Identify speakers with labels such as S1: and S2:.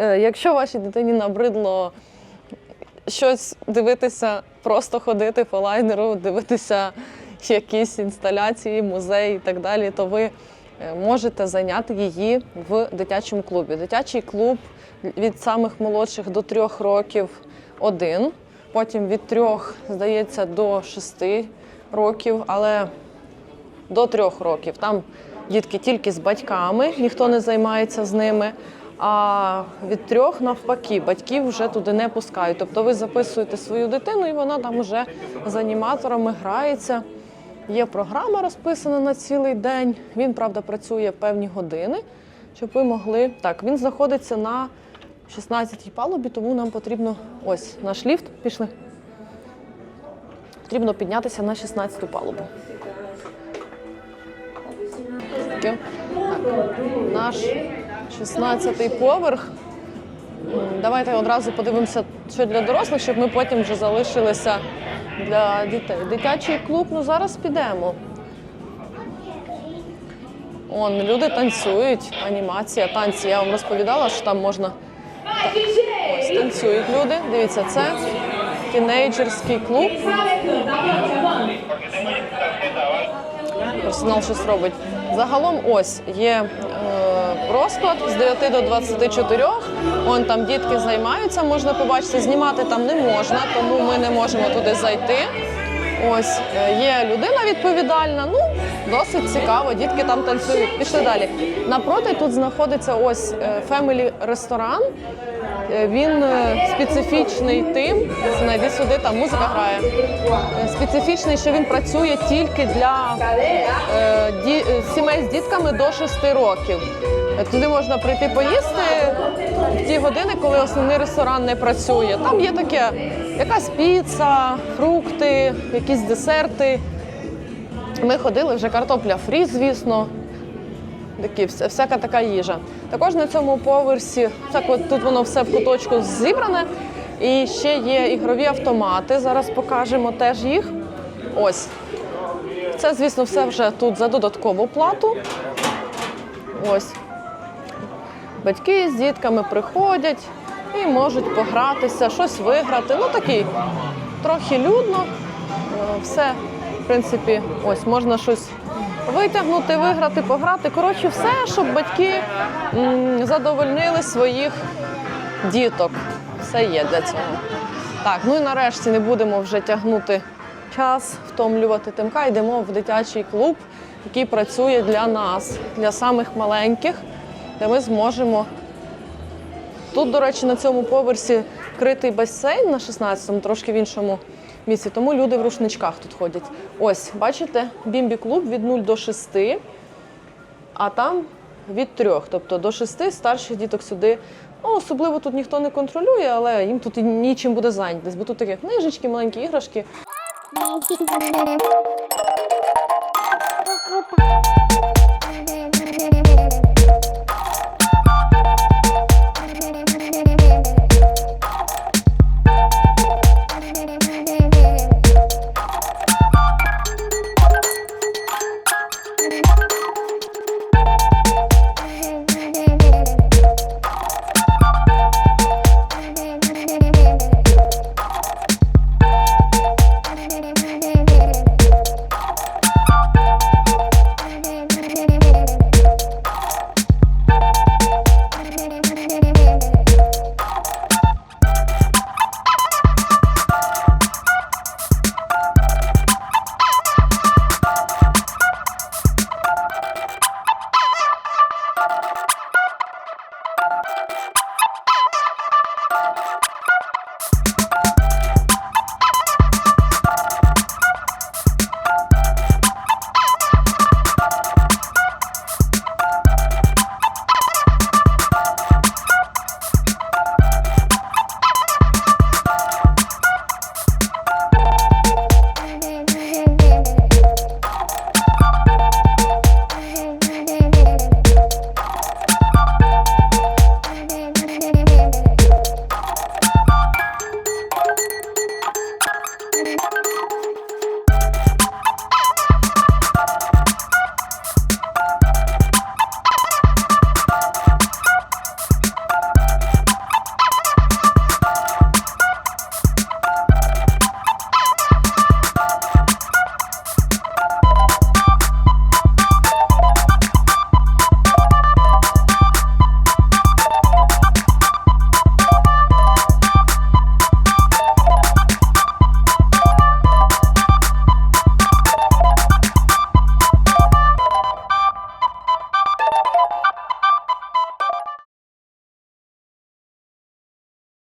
S1: Е, Якщо вашій дитині набридло щось дивитися, просто ходити по лайнеру, дивитися якісь інсталяції, музеї і так далі, то ви е, можете зайняти її в дитячому клубі. Дитячий клуб від самих молодших до трьох років один, потім від трьох, здається, до шести років, але до трьох років. Там дітки тільки з батьками, ніхто не займається з ними. А від трьох навпаки, батьків вже туди не пускають. Тобто ви записуєте свою дитину, і вона там вже з аніматорами грається. Є програма розписана на цілий день. Він, правда, працює певні години, щоб ви могли. Так, він знаходиться на 16-й палубі, тому нам потрібно ось наш ліфт. Пішли. Потрібно піднятися на 16-ту палубу. Так, наш 16-й поверх. Давайте одразу подивимося, що для дорослих, щоб ми потім вже залишилися для дітей. Дитячий клуб, ну зараз підемо. Он, люди танцюють, анімація, танці. Я вам розповідала, що там можна. Ось танцюють люди. Дивіться, це тінейджерський клуб. Персонал щось робить. Загалом ось є е, розклад з 9 до 24. Вон там дітки займаються, можна побачити. Знімати там не можна, тому ми не можемо туди зайти. Ось е, є людина відповідальна. Ну досить цікаво. Дітки там танцюють. Пішли далі. Напроти тут знаходиться ось фемелі ресторан. Е, Він е, специфічний тим. Знайди сюди, там музика грає. Е, Специфічний, що він працює тільки для е, ді- сімей з дітками до 6 років. Туди можна прийти поїсти в ті години, коли основний ресторан не працює. Там є таке якась піца, фрукти, якісь десерти. Ми ходили вже картопля фрі, звісно. Такі, всяка така їжа. Також на цьому поверсі, так от тут воно все в куточку зібране. І ще є ігрові автомати. Зараз покажемо теж їх. Ось. Це, звісно, все вже тут за додаткову плату. Ось. Батьки з дітками приходять і можуть погратися, щось виграти. Ну такий трохи людно. Е, Все, принципі, ось можна щось витягнути, виграти, пограти. Коротше, все, щоб батьки м, задовольнили своїх діток. Все є для цього. Так, ну і нарешті не будемо вже тягнути час, втомлювати тимка. Йдемо в дитячий клуб, який працює для нас, для самих маленьких, де ми зможемо Тут, до речі, на цьому поверсі критий басейн на 16-му, трошки в іншому місці, тому люди в рушничках тут ходять. Ось, бачите, бімбі-клуб від 0 до 6, а там від 3, тобто до 6 старших діток сюди. Ну, особливо тут ніхто не контролює, але їм тут і нічим буде зайнятися, бо тут такі книжечки, маленькі іграшки.